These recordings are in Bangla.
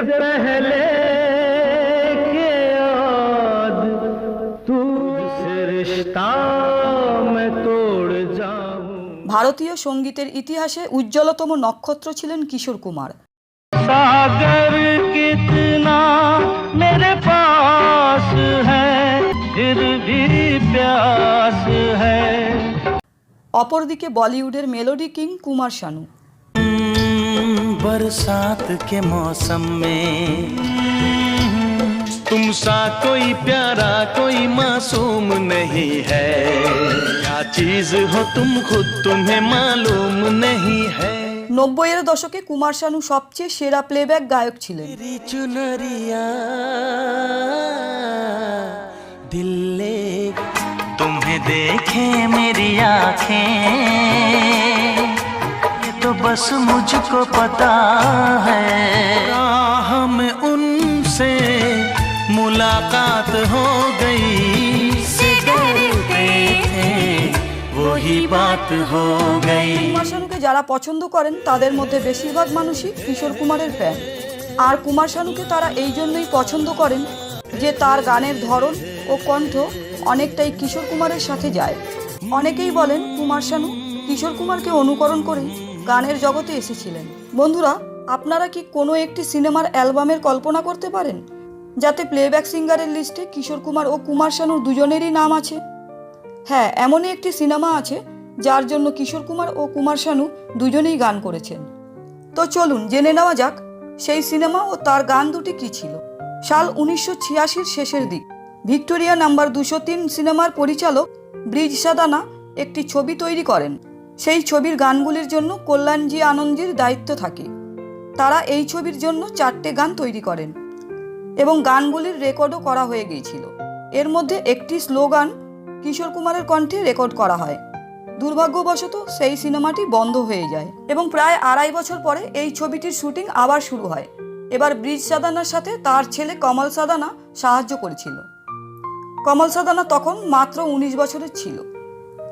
पहले के याद तुझसे रिश्ता मैं तोड़ जाऊं ভারতীয় সঙ্গীতের ইতিহাসে উজ্জ্বলতম নক্ষত্র ছিলেন কিশোর কুমার सागर कितना मेरे पास है फिर भी प्यास है অপরদিকে বলিউডের মেলোডি কিং কুমার শানু बरसात के मौसम में तुम सा कोई प्यारा कोई मासूम नहीं है क्या चीज हो तुम खुद तुम्हें मालूम नहीं है নব্বইয়ের দশকে কুমার শানু সবচেয়ে সেরা প্লেব্যাক গায়ক ছিলেন तेरी चुनरिया दिल ले तुम्हें देखे मेरी आंखें ये तो बस मुझको पता है राह में उनसे मुलाकात हो गई से डरते थे वही बात हो गई কুমার শানুকে যারা পছন্দ করেন তাদের মধ্যে বেশিরভাগ মানুষই কিশোর কুমারের ফ্যান আর কুমার শানুকে তারা এই জন্যই পছন্দ করেন যে তার গানের ধরন ও কণ্ঠ অনেকটাই কিশোর কুমারের সাথে যায় অনেকেই বলেন কুমার শানু কিশোর কুমারকে অনুকরণ করে গানের জগতে এসেছিলেন। বন্ধুরা, আপনারা কি কোনো একটি সিনেমার অ্যালবামের কল্পনা করতে পারেন? যাতে প্লেব্যাক সিঙ্গারের লিস্টে কিশোর কুমার ও কুমার শানুর দুজনেরই নাম আছে। হ্যাঁ এমনই একটি সিনেমা আছে, যার জন্য কিশোর কুমার ও কুমার শানু দুজনেই গান করেছেন। তো চলুন, জেনে নেওয়া যাক, সেই সিনেমা ও তার গান দুটি কী ছিল? সাল উনিশশো ছিয়াশির শেষের দিক। ভিক্টোরিয়া নাম্বার দুশো তিন সিনেমার পরিচালক ব্রিজ সাদানা একটি ছবি তৈরি করেন। সেই ছবির গানগুলির জন্য কল্যাণজি আনন্দজির দায়িত্ব থাকে। তারা এই ছবির জন্য চারটে গান তৈরি করেন এবং গানগুলির রেকর্ডও করা হয়ে গিয়েছিল। এর মধ্যে একটি স্লোগান, কিশোর কুমারের কণ্ঠে রেকর্ড করা হয়। দুর্ভাগ্যবশত সেই সিনেমাটি বন্ধ হয়ে যায় এবং প্রায় আড়াই বছর পরে এই ছবিটির শুটিং আবার শুরু হয়। এবার ব্রিজ সাদানার সাথে তার ছেলে কমল সাদানা সাহায্য করেছিল। কমল সাদানা তখন মাত্র উনিশ বছরের ছিল।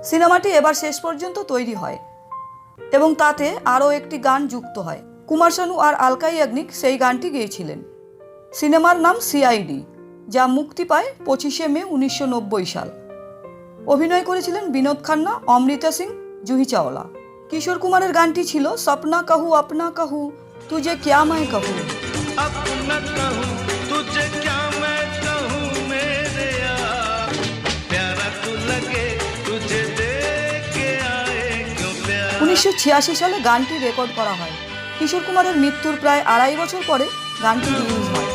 সিনেমাটি এবার শেষ পর্যন্ত তৈরি হয় এবং তাতে আরও একটি গান যুক্ত হয়। কুমার শানু আর আলকাই ইয়াগনিক সেই গানটি গেয়েছিলেন। সিনেমার নাম সিআইডি, যা মুক্তি পায় পঁচিশে মে উনিশশো নব্বই সাল। অভিনয় করেছিলেন বিনোদ খান্না, অমৃতা সিং, জুহি চাওলা। কিশোর কুমারের গানটি ছিল সপনা কাহু, আপনা কাহু তুজে ক্যা মায় কাহু। উনিশশো সালে গানটি রেকর্ড করা হয়। কিশোর কুমারের মৃত্যুর প্রায় আড়াই বছর পরে গানটি রিলিজ হয়।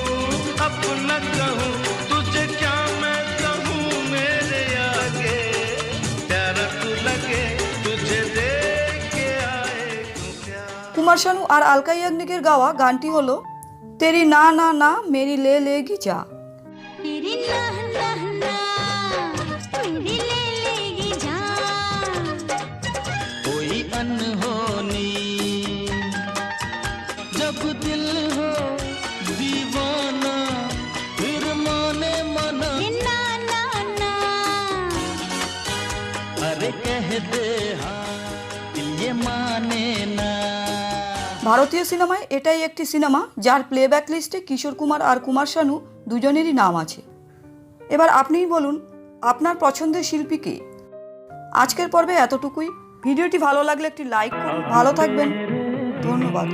কুমার শানু আর আলকা ইয়াগনিকের গাওয়া গানটি হলো, তেরি না না না, মেরি লে লে গি যা जब दिल हो दीवाना फिर माने मना ये ना ना ना अरे कह दे हाँ दिल ये माने ना ভারতীয় সিনেমায় এটাই একটি সিনেমা যার প্লেব্যাক লিস্টে কিশোর কুমার আর কুমার শানু দুজনেরই নাম আছে এবার আপনিই বলুন আপনার পছন্দের শিল্পী কে আজকের পর্বে এতটুকুই ভিডিওটি ভালো লাগলে একটি লাইক করুন ভালো থাকবেন ধন্যবাদ